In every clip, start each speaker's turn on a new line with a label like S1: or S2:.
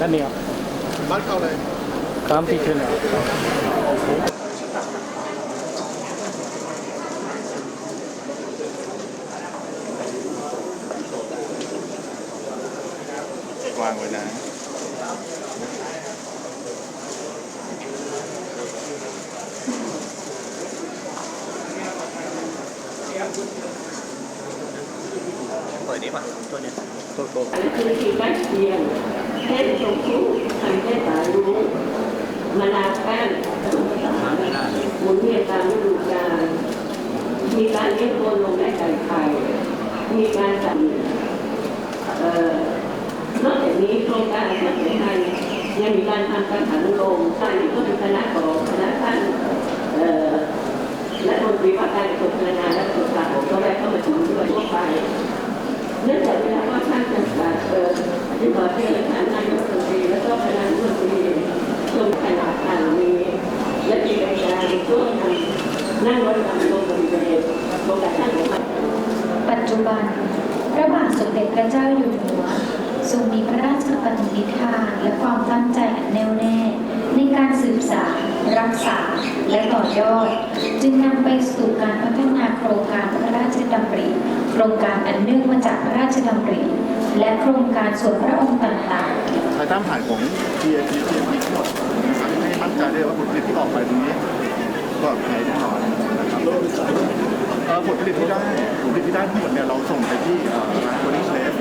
S1: นั่นนี่ครับ
S2: บ้านเข้า เลย
S1: ตามที่ขึ้นแล้ว
S2: วางไว้นะเปิดนี้ป่ะตัวเนี้ยตัวโต
S3: คือทีใกล้เคียงเช่นชมพู่ทำแค่สายรุ้งมะนาแป้นหมุนเวียนตาฤดูกาลมีการเลี้ยงโคนมและไก่ไข่มีการจัดเอ่อนอกจากนี้โครงการอาหารไทยยังมีการทำการหันโรงใต้ก็เป็นคณะของคณะท่านและมนตรีว่าการกระทรวงพลังงานและกระทรวงสาธารณสุขก็ได้เข้ามาชมด้วยทั่วไป เนื่องจากเวลาว่าท่านจะจัดเอ่ออธิบดีและท่านนายกรัฐมนตรีและก็คณะรัฐมนตรีชมขนาดต่างมีและมีรายการช่วงทางนั่งรถนำลงบริเวณโรงแรท่าน
S4: ปัจจุบันพระบาทสมเด็จพระเจ้าอยู่หัว ทรงมีพระราชปณิธานและความตั้งใจอันแน่วแน่ ในการสืบสานรักษาและต่อยอด จึงนำไปสู่การพัฒนาโครงการพระราชดำริโครงการอันเนื่องมาจากพระราชดำริและโครงการส่วนพระองค์ต่างๆ
S2: ภายใต้ผ่านของ GAP GAP ทั้งหมดนะครับให้มั่นใจได้ว่าผลผลิตที่ออกไปตรงนี้ปลอดภัยแน่นอนนะครับเอ่อผลผลิตที่ได้ผลผลิตที่ได้ทั้งหมดเนี่ยเราส่งไปที่ร้านโคดิ้งเชฟ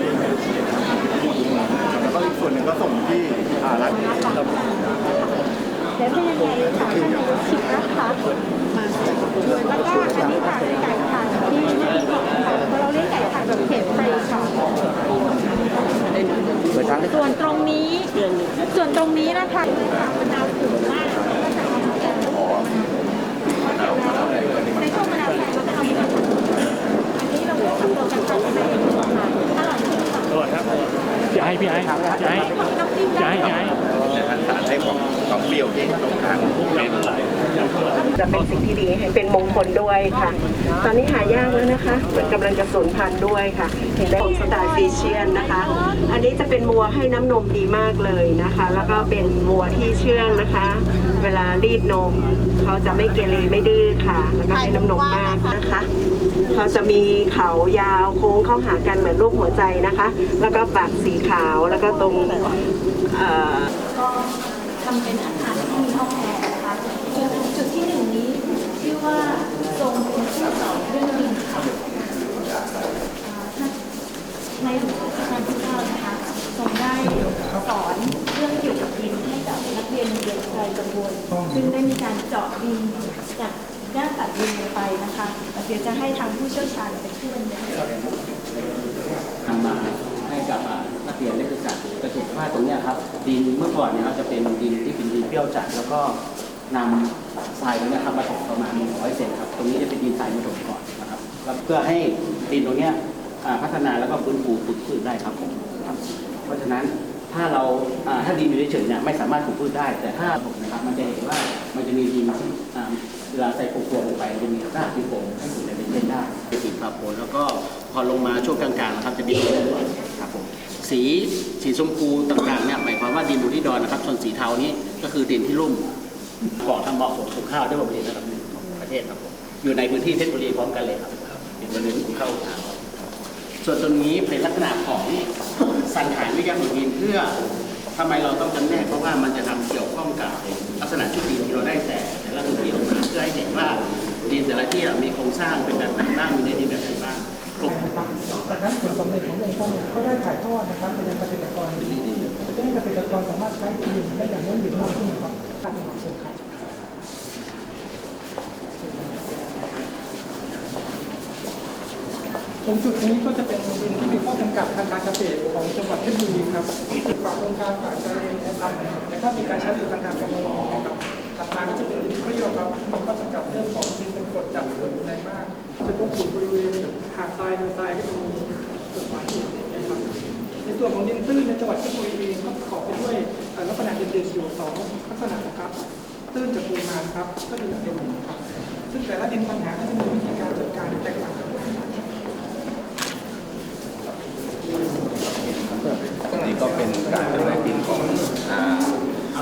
S2: ส่วนหนึ่งก็ส่งที่อ่าร้าน
S5: แล้วเป็นยังไงคะชิมนะคะมาแล้วก็อันนี้ค่ะไก่ผัดที่ไม่มีของค่ะเพราะเราเล่นไก่ผัดแบบเข็มไปค่ะส่วนตรงนี้ ส่วนตรงนี้นะคะมะนาวถึงมากก็จะเอามาแกงในช่วงมะนาวแกงเราจะทำเป็นอันนี้เราทำตัวกันทำเป็นอร่อยที่สุด
S1: อร่อยครับ จะให้พี่ไอ้จะให้
S5: น้ำจิ้ม
S1: จะให้จะให้
S2: สารให้ของของเปรี้ยวที่ตรงกลาง
S6: จะเป็นสิ่งที่ดีเป็นมงคลด้วยค่ะ ตอนนี้หายากแล้วนะคะมันกำลังจะสูญพันธุ์ด้วยค่ะถึงได้ของสไตล์ฟีเชียนนะคะ อันนี้จะเป็นวัวให้น้ำนมดีมากเลยนะคะ แล้วก็เป็นวัวที่เชื่องนะคะ เวลารีดนมเขาจะไม่เกเรไม่ดื้อค่ะแล้วก็ให้น้ำนมมากนะคะเขาจะมีเขายาวโค้งเข้าหากันเหมือนรูปหัวใจนะคะ แล้วก็ปากสีขาวแล้วก็ตรงเอ่อ
S5: ก็ทำเป็นอาคารที่มีห้องแอร์นะคะจุดจุดที่หนึ่งนี้ชื่อว่าทรงเป็นที่สอนเรื่องดินค่ะอ่าท่านในหลวงรัชกาลที่เก้านะคะทรงได้สอนเรื่องเกี่ยวกับดินให้กับนักเรียนโรงเรียนไกลกังวลซึ่งได้มีการเจาะดินจากด้านตัดดินลงไปนะคะเดี๋ยวจะให้ทางผู้เชี่ยวชาญเป็นผู้บรรยาย
S7: นำมาให้กับอ่านักเรียนนักศึกษาจะเห็นว่าตรงเนี้ยครับดินเมื่อก่อนเนี่ยครับจะเป็นดินที่เป็นดินเปรี้ยวจัดแล้วก็นำทรายตรงเนี้ยครับมาถมประมาณ100เซนครับตรงนี้จะเป็นดินทรายมาถมก่อนนะครับแล้วเพื่อให้ดินตรงเนี้ยอ่าพัฒนาแล้วก็ฟื้นฟูปลูกพืชได้ครับผมครับเพราะฉะนั้น ถ้าเราอ่าถ้าดินอยู่เฉยๆเนี่ยไม่สามารถปลูกพืชได้ แต่ถ้าผมนะครับมันจะเห็นว่ามันจะมีดินที่อ่าเวลาใส่ปลูกตัวลงไปมันจะมีรากที่ผมให้อยู่ในเป็นเส้นได้เป็นสีครับผมแล้วก็พอลงมาช่วงกลางๆนะครับจะมีดินครับผมสีสีชมพูต่างๆเนี่ยหมายความว่าดินอยู่ที่ดอนนะครับส่วนสีเทานี้ก็คือดินที่ลุ่มก่อทำเหมาะสมปลูกข้าวได้ผลผลิตระดับหนึ่งของประเทศครับผมอยู่ในพื้นที่เพชรบุรีพร้อมกันเลยครับเป็นบริเวณปลูกข้าวขาวส่วนตรงนี้เป็นลักษณะของ สันหายวิทยาดินเพื่อทำไมเราต้องจำแนกเพราะว่ามันจะทำเกี่ยวข้องกับลักษณะชุดดินที่เราได้แต่แต่ละพื้นที่ออกมาเพื่อให้เห็นว่าดินแต่ละที่มีโครงสร้างเป็นแบบไหนบ้างมีในดินแบบไหนบ้าง
S8: ดังนั้นผลสำเร็จขององก็ได้ถ่ายทอดนะครับไปยังเกษตรกรที่จะให้เกษตรกรสามารถใช้ดินได้อย่างยั่งยืนมากขึ้นครับกา รงเชิงครับตรงจุดนี้ก็จะเป็นดินที่มีข้อจำกัดทางการเกษตรของจังหวัดเพชรบุรีครับฝากองค์การฝากใจแนะนำนะครับมีการใช้ดินทางการเกษตรนะครับหลักกาก็จะเป็นดินที่เราครับมีข้อจำกัดเรื่องของดินเป็นกรดจัดส่วนในมากจะต้องปลูกบริเวณหาดทรายเนินทรายก็จะมีส่วนหมายนะครับในส่วนของดินตื้นในจังหวัดเพชรบุรีเองก็ประกอบไปด้วยลักษณะเด่นๆอยู่สองลักษณะนะครับตื้นกับปูนาครับก็คือเด่นครับซึ่งแต่ละดินปัญหาก็จะมีวิธีการจัดการแตกต่างกัน
S2: นี่ก็เป็นการจำหน่ายดินของ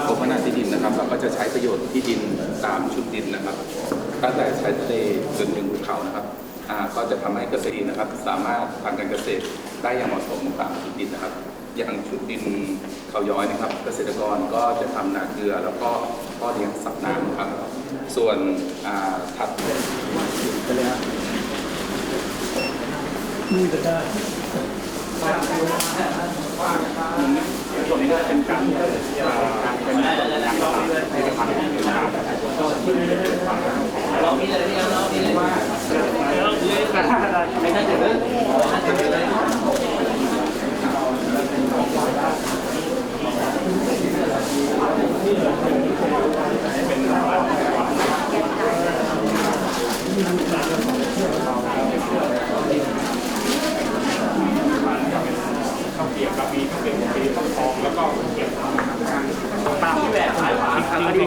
S2: กรมพัฒนา
S9: ที่ดินนะครับเราก็จะใช้ประโยชน์ที่ดินตามชุดดินนะครับตั้งแต่ชายทะเลจนถึงภูเขานะครับก็จะทำให้เกษตรนะครับ สามารถทำการเกษตรได้อย่างเหมาะสมตามชุดดินนะครับ อย่างชุดดินเขาย้อยนะครับ เกษตรกรก็จะทำนาเกลือแล้วก็ก็เลี้ยงสัตว์น้ำครับ ส่วนถัด
S7: ไปเลยครับนี่ก็ได้
S1: ส่วนนี้ก็เป็นการอ่าเป็นการต่อผลิตภัณฑ์นการบ
S10: ข้าวเกรียบครับมีข้าวเกรียบปีฟักทองแล้วก็เก็บตามที่แบบขายหวานครับอันนี้พันแนวมันอยู่กันหวานนะครับที่แนว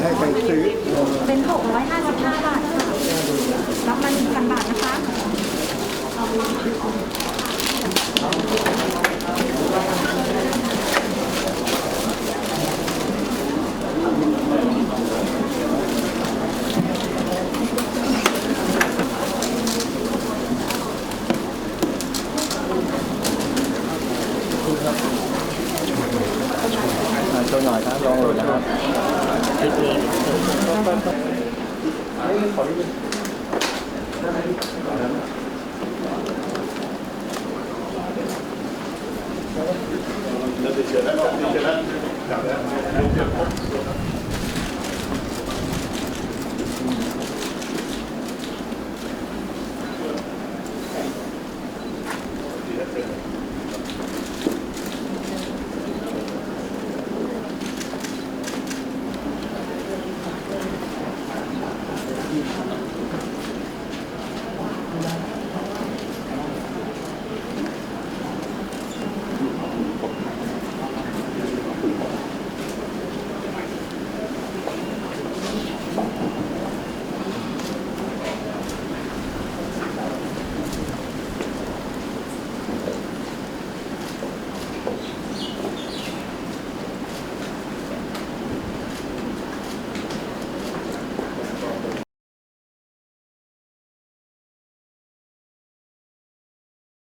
S1: ให้ไปซื้อ
S5: เป็น655บาทค่ะรับมา1,000บาทนะคะ
S7: โชว์หน่อยครั